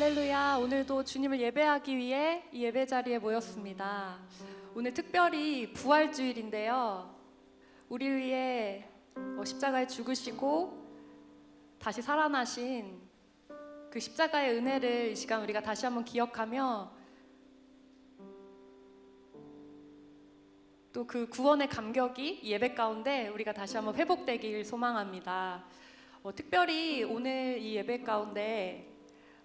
할렐루야. 오늘도 주님을 예배하기 위해 이 예배 자리에 모였습니다. 오늘 특별히 부활주일인데요. 우리 위해 어, 십자가에 죽으시고 다시 살아나신 그 십자가의 은혜를 이 시간 우리가 다시 한번 기억하며 또 그 구원의 감격이 이 예배 가운데 우리가 다시 한번 회복되길 소망합니다. 어, 특별히 오늘 이 예배 가운데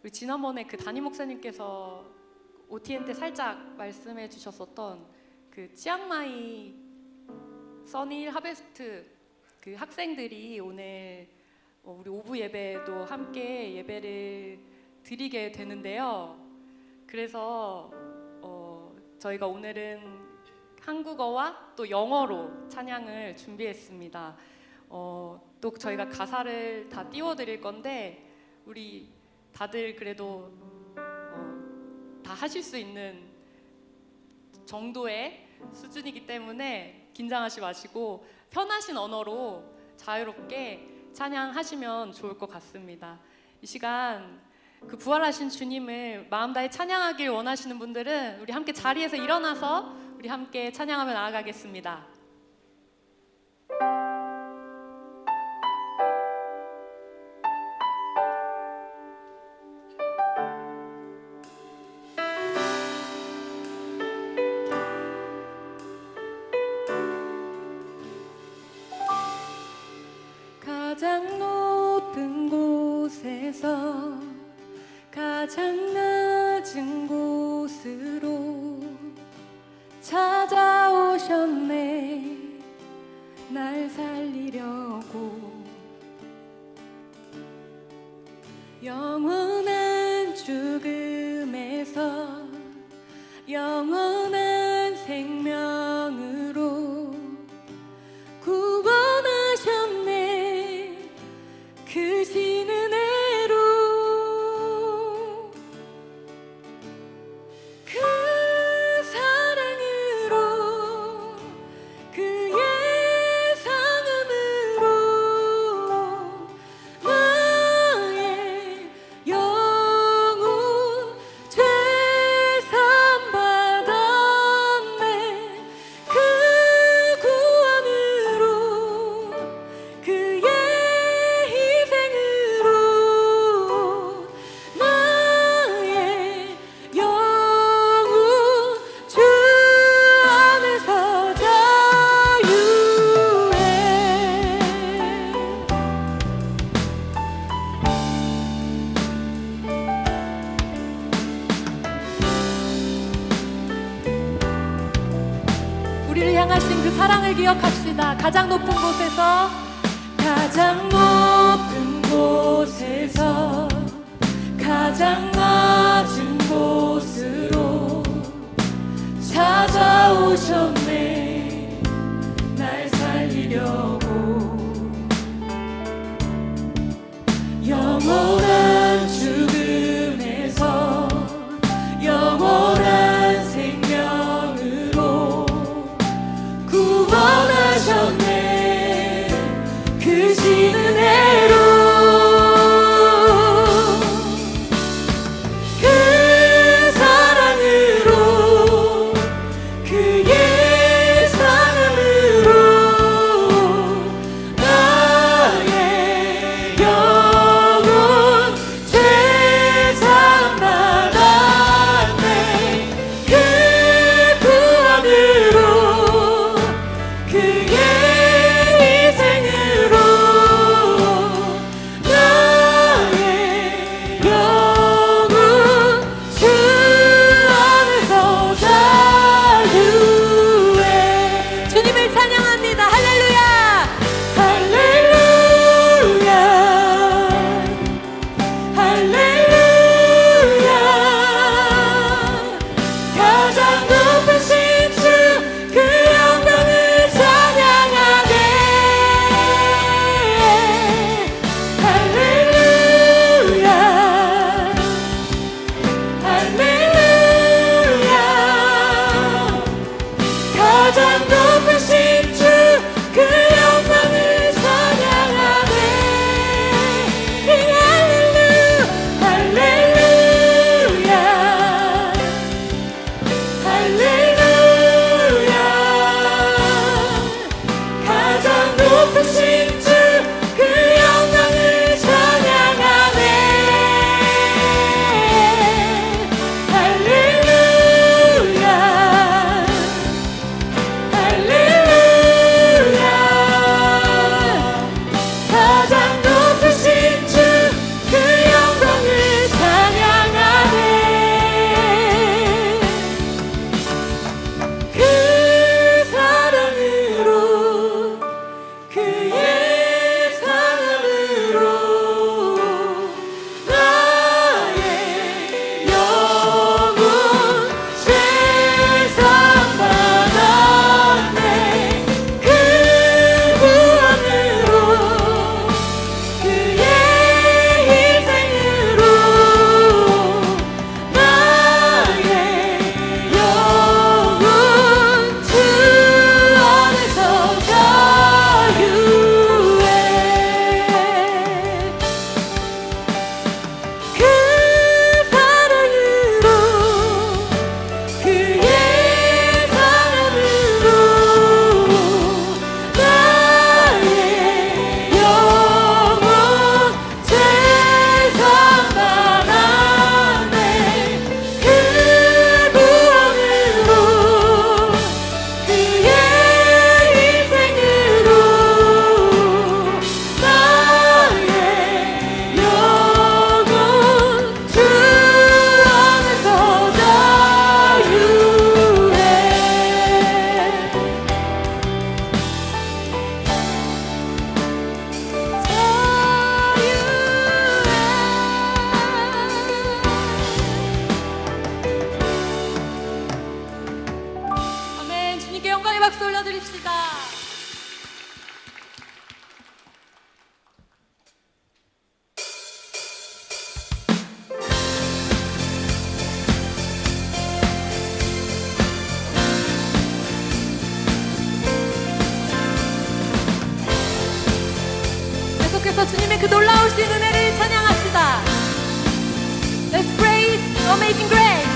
우리 지난번에 그 담임 목사님께서 OTN 때 살짝 말씀해 주셨었던 그 치앙마이 써니힐 하베스트 그 학생들이 오늘 어, 우리 오부 예배도 함께 예배를 드리게 되는데요. 그래서 어, 저희가 오늘은 한국어와 또 영어로 찬양을 준비했습니다. 어, 또 저희가 가사를 다 띄워드릴 건데 우리 다들 그래도 어, 다 하실 수 있는 정도의 수준이기 때문에 긴장하지 마시고 편하신 언어로 자유롭게 찬양하시면 좋을 것 같습니다. 이 시간 그 부활하신 주님을 마음 다해 찬양하길 원하시는 분들은 우리 함께 자리에서 일어나서 우리 함께 찬양하며 나아가겠습니다. 가장 높은 곳에서 가장 낮은 곳으로 찾아오셨네. 날 살리려고. 영원 가장 높은 곳에서 가장 높은 곳에서 가장 낮은 곳으로 찾아오셨네 박수 올려드립시다. 주님의 그 놀라울 수 은혜를 찬양합시다. Let's praise Amazing Grace.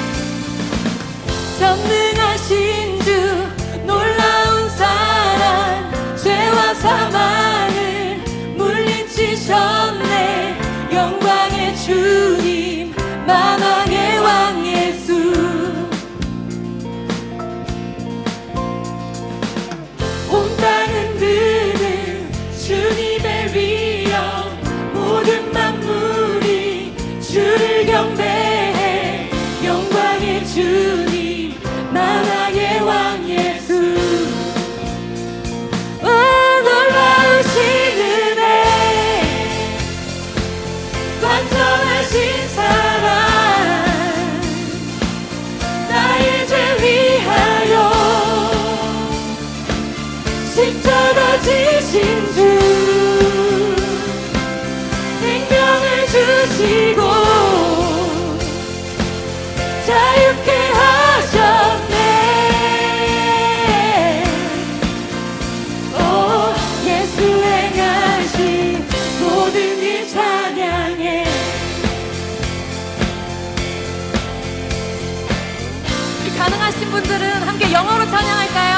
신분들은 함께 영어로 찬양할까요?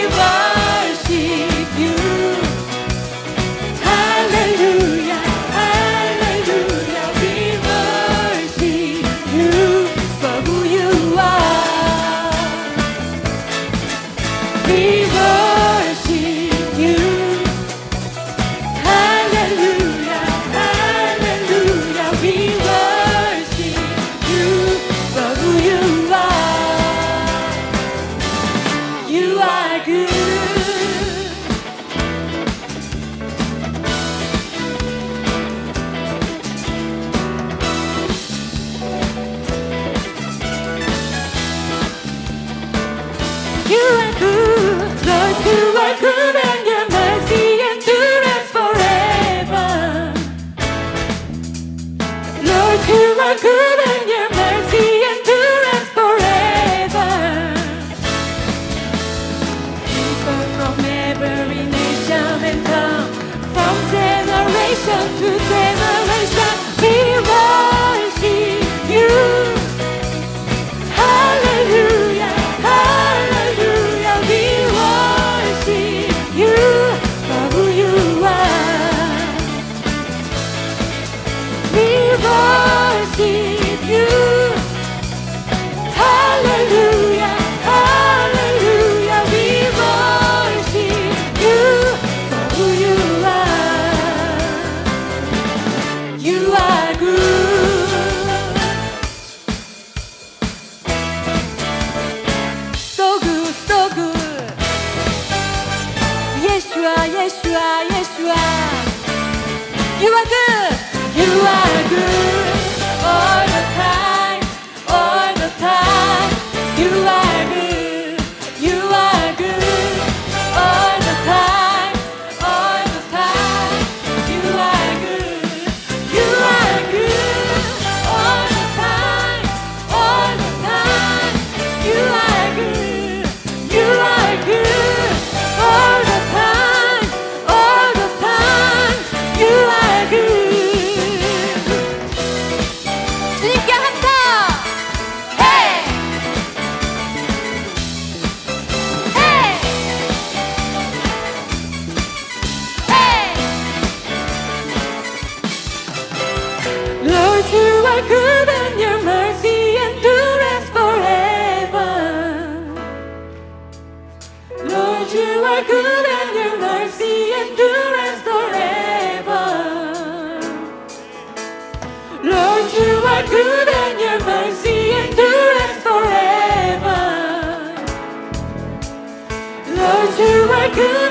mercy, you. 그